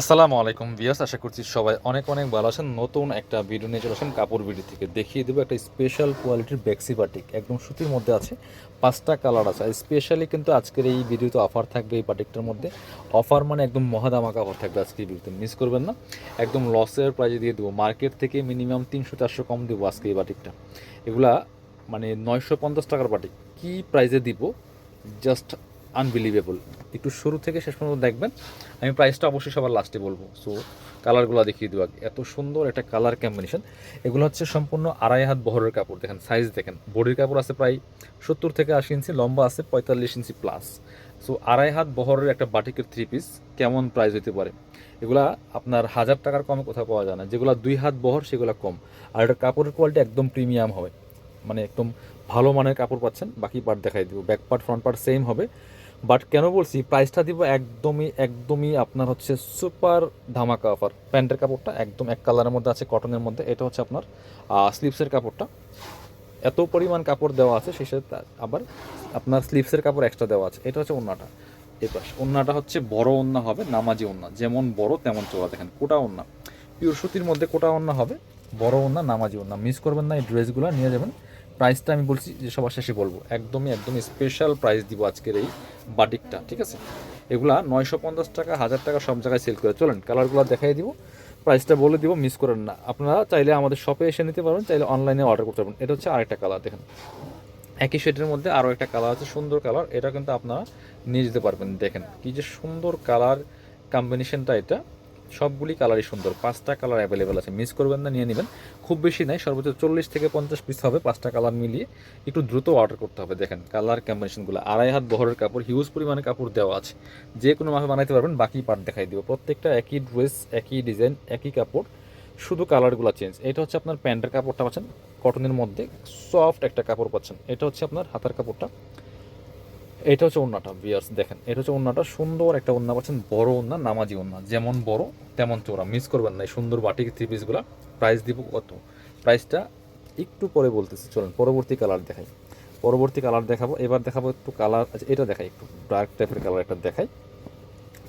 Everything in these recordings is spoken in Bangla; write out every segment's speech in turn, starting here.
আসসালামু আলাইকুম বিয়াস আশা করছি সবাই অনেক অনেক ভালো আছেন। নতুন একটা ভিডিও নিয়ে চলে আসেন কাপড় ভিডিও থেকে। দেখিয়ে দেবো একটা স্পেশাল কোয়ালিটির বেক্সি বাটিক একদম সুতির মধ্যে আছে, পাঁচটা কালার আছে। স্পেশালি কিন্তু আজকের এই ভিডিওতে অফার থাকবে এই বাটিকটার মধ্যে। অফার মানে একদম মহাদামাকা অফার থাকবে আজকের ভিডিওতে মিস করবেন না। একদম লসের প্রাইজে দিয়ে দেবো। মার্কেট থেকে মিনিমাম তিনশো চারশো কম দেবো আজকে এই বাটিকটা এগুলা মানে নয়শো পঞ্চাশ টাকার বাটিক কী প্রাইজে দিব? জাস্ট আনবিলিভেবল একটু শুরু থেকে শেষ পর্যন্ত দেখবেন। আমি প্রাইসটা অবশ্যই সবার লাস্টে বলব। সো কালারগুলো দেখিয়ে দেবো আগে। এত সুন্দর একটা কালার কম্বিনেশন এগুলো হচ্ছে সম্পূর্ণ আড়াই হাত বহরের কাপড়। দেখেন সাইজ দেখেন। বডির কাপড় আছে প্রায় সত্তর থেকে আশি ইঞ্চি, লম্বা আছে পঁয়তাল্লিশ ইঞ্চি প্লাস সো আড়াই হাত বহরের একটা বাটিকের থ্রি পিস কেমন প্রাইস হতে পারে? এগুলা আপনার হাজার টাকার কমে কোথাও পাওয়া যায় না। যেগুলো দুই হাত বহর, সেগুলো কম। আর এটা কাপড়ের কোয়ালিটি একদম প্রিমিয়াম হবে। মানে একদম ভালো মানের কাপড় পাচ্ছেন। বাকি পার্ট দেখাই দিব। Back part front part same হবে। বাট কেন বলছি প্রাইসটা দিব একদমই একদমই আপনার হচ্ছে সুপার ধামাকা অফার প্যান্টের কাপড়টা একদম এক কালারের মধ্যে আছে কটনের মধ্যে। এটা হচ্ছে আপনার স্লিপসের কাপড়টা। এত পরিমাণ কাপড় দেওয়া আছে, সেই সাথে আবার আপনার স্লিপসের কাপড় এক্সট্রা দেওয়া আছে। এটা হচ্ছে ওন্নাটা। এই পাশ ওন্নাটা হচ্ছে বড় ওন্না হবে, নামাজি ওন্না। যেমন বড়, তেমন চোরা দেখেন, কোটা ওন্না। পিওর সুতির মধ্যে কোটা ওন্না হবে, বড় ওন্না, নামাজি ওন্না। মিস করবেন না এই ড্রেসগুলো নিয়ে যাবেন প্রাইসটা আমি বলছি যে সবার শেষে বলব। একদমই একদমই স্পেশাল প্রাইস দিব আজকের এই বাটিকটা, ঠিক আছে? এগুলা নয়শো পঞ্চাশ টাকা, হাজার টাকা সব জায়গায় সেল করে। চলেন কালারগুলো দেখাই দিব। প্রাইসটা বলে দিব মিস করেন না। আপনারা চাইলে আমাদের শপে এসে নিতে পারবেন চাইলে অনলাইনে অর্ডার করতে পারবেন এটা হচ্ছে আরেকটা কালার দেখেন। একই শেডের মধ্যে আরও একটা কালার আছে, সুন্দর কালার এটা কিন্তু আপনারা নিয়ে যেতে পারবেন, দেখেন। কি যে সুন্দর কালার কম্বিনেশনটা এটা। সবগুলি কালারই সুন্দর। পাঁচটা কালার অ্যাভেলেবেল আছে। মিস করবেন না, নিয়ে নেবেন। খুব বেশি নাই, সর্বোচ্চ চল্লিশ থেকে পঞ্চাশ পিস হবে। পাঁচটা কালার মিলিয়ে একটু দ্রুত অর্ডার করতে হবে। দেখেন, কালার কম্বিনেশনগুলো আড়াই হাত বহরের কাপড় হিউজ পরিমাণে কাপড় দেওয়া আছে। যে কোনো মাপে বানাইতে পারবেন, বাকি পার্ট দেখাই দিব। প্রত্যেকটা একই ড্রেস একই ডিজাইন একই কাপড়, শুধু কালারগুলো চেঞ্জ এটা হচ্ছে আপনার প্যান্টের কাপড়টা পাচ্ছেন কটনের মধ্যে সফট একটা কাপড় পাচ্ছেন। এটা হচ্ছে আপনার হাতার কাপড়টা। এটা হচ্ছে ওন্নাটা বিয়ার্স দেখেন, এটা হচ্ছে ওন্নাটা সুন্দর একটা ওন্না পাচ্ছেন, বড় ওন্না নামাজি ওন্না যেমন বড়, তেমন চোরা মিস করবেন না, এই সুন্দর বাটিক থ্রি পিসগুলো প্রাইস দিব কত? প্রাইসটা একটু পরে বলতেছি, চলেন, পরবর্তী কালার দেখাই, পরবর্তী কালার দেখাবো, এবার দেখাবো একটু কালার আচ্ছা এটা দেখাই একটু ডার্ক টাইপের কালার একটা দেখাই,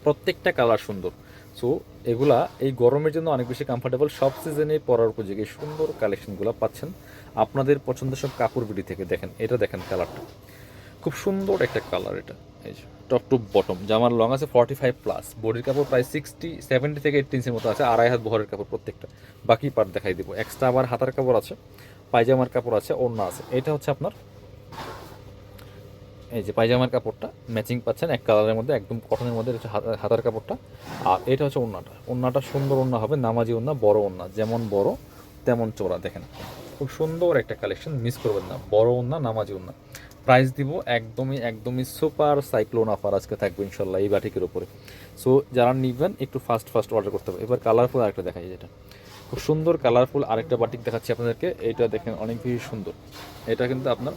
প্রত্যেকটা কালার সুন্দর সো এগুলা এই গরমের জন্য অনেক বেশি কমফোর্টেবল সব সিজনে পরার উপযোগী সুন্দর কালেকশনগুলো পাচ্ছেন, আপনাদের পছন্দের সব কাপড় বিড়ি থেকে, দেখেন, এটা দেখেন কালারটা খুব সুন্দর একটা কালার এটা। এই যে টপ টু বটম জামার লং আছে ফর্টি ফাইভ প্লাস বডির কাপড় প্রায় সিক্সটি সেভেন্টি থেকে এইট ইঞ্চের মতো আছে। আড়াই হাত বহরের কাপড় প্রত্যেকটা। বাকি পার্ট দেখাই দিব। এক্সট্রা আবার হাতার কাপড় আছে, পায়জামার কাপড় আছে ওড়না আছে। এটা হচ্ছে আপনার, এই যে পায়জামার কাপড়টা। ম্যাচিং পাচ্ছেন এক কালারের মধ্যে, একদম কটনের মধ্যে। হচ্ছে হাতা- হাতার কাপড়টা। আর এটা হচ্ছে ওড়নাটা ওড়নাটা সুন্দর ওড়না হবে, নামাজি ওড়না বড় ওড়না যেমন বড়, তেমন চোরা দেখেন, খুব সুন্দর একটা কালেকশন মিস করবেন না। বড় ওড়না নামাজি ওড়না প্রাইস দিব, একদমই একদমই সুপার সাইক্লোন অফার আজকে থাকবে ইনশাল্লাহ এই বাটিকের উপরে। সো যারা নিবেন, একটু ফাস্ট ফাস্ট অর্ডার করতে হবে। এবার কালারফুল আরেকটা দেখাই যেটা। খুব সুন্দর কালারফুল আরেকটা বাটিক দেখাচ্ছি আপনাদেরকে। এটা দেখেন অনেক বেশি সুন্দর। এটা কিন্তু আপনার,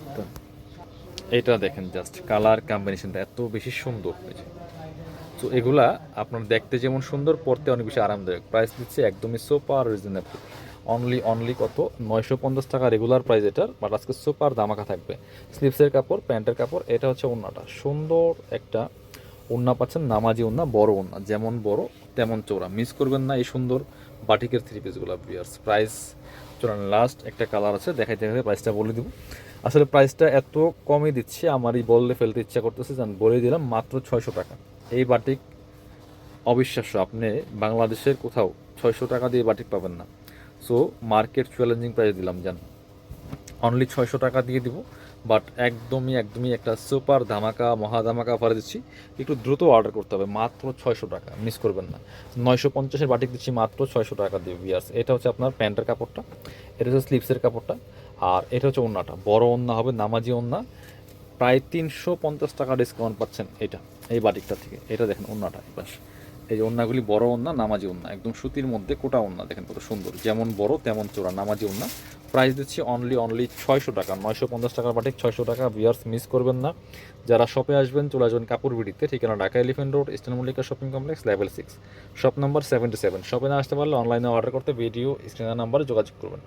এটা দেখেন জাস্ট কালার কম্বিনেশনটা এত বেশি সুন্দর। হয়েছে তো এগুলা আপনার দেখতে যেমন সুন্দর পড়তে অনেক বেশি আরামদায়ক। প্রাইস দিচ্ছে একদমই সুপার রিজনেবল অনলি অনলি কত? নয়শো পঞ্চাশ টাকা রেগুলার প্রাইস এটার বাট আজকে সুপার দামাকা থাকবে। স্লিপসের কাপড়, প্যান্টের কাপড়, এটা হচ্ছে ওন্নাটা। সুন্দর একটা ওন্না পাচ্ছেন, নামাজি ওন্না, বড় ওন্না। যেমন বড়, তেমন চোরা মিস করবেন না এই সুন্দর বাটিকের থ্রি পিসগুলো বিয়ার্স প্রাইস চলেন লাস্ট একটা কালার আছে, দেখাইতে দেখাইতে প্রাইসটা বলে দিব। আসলে প্রাইসটা এত কমই দিচ্ছি, আমারই বললে ফেলতে ইচ্ছা করতেছে, জান বলে দিলাম, মাত্র ছয়শো টাকা। এই বাটিক অবিশ্বাস্য, আপনি বাংলাদেশের কোথাও ছয়শো টাকা দিয়ে বাটিক পাবেন না। সো মার্কেট চ্যালেঞ্জিং প্রাইস দিলাম, জান। অনলি ছয়শো টাকা দিয়ে দিব বাট একদমই একদমই একটা সুপার ধামাকা, মহা ধামাকা অফার দিচ্ছি। একটু দ্রুত অর্ডার করতে হবে, মাত্র ছয়শো টাকা মিস করবেন না। নয়শো পঞ্চাশের বাটিক দিচ্ছি, মাত্র ছয়শো টাকা দিয়ে বিয়ার্স এটা হচ্ছে আপনার প্যান্টের কাপড়টা, এটা হচ্ছে স্লিপসের কাপড়টা, আর এটা হচ্ছে ওন্নাটা। বড় ওন্না হবে, নামাজি ওন্না। প্রায় তিনশো পঞ্চাশ টাকা ডিসকাউন্ট পাচ্ছেন এটা, এই বাটিকটা থেকে। এটা দেখেন ওন্নাটা বাস এই যে ওন্নাগুলি বড় ওন্না, নামাজি ওন্না, একদম সুতির মধ্যে কোটা ওন্না, দেখেন কত সুন্দর। যেমন বড়, তেমন চোরা নামাজি ওন্না। প্রাইস দিচ্ছি অনলি অনলি ছয়শো টাকা, নয়শো পঞ্চাশ টাকার বাটিক ছয়শো টাকা। বিয়ার্স মিস করবেন না। যারা শপে আসবেন, চলে আসবেন কাপড় বিড়িতে ঠিকানা Dhaka elephant road eastern Mallika shopping complex level six shop number seventy seven শপে না আসতে পারলে অনলাইনে অর্ডার করতে ভিডিও স্ক্রিনার নাম্বারে যোগাযোগ করবেন।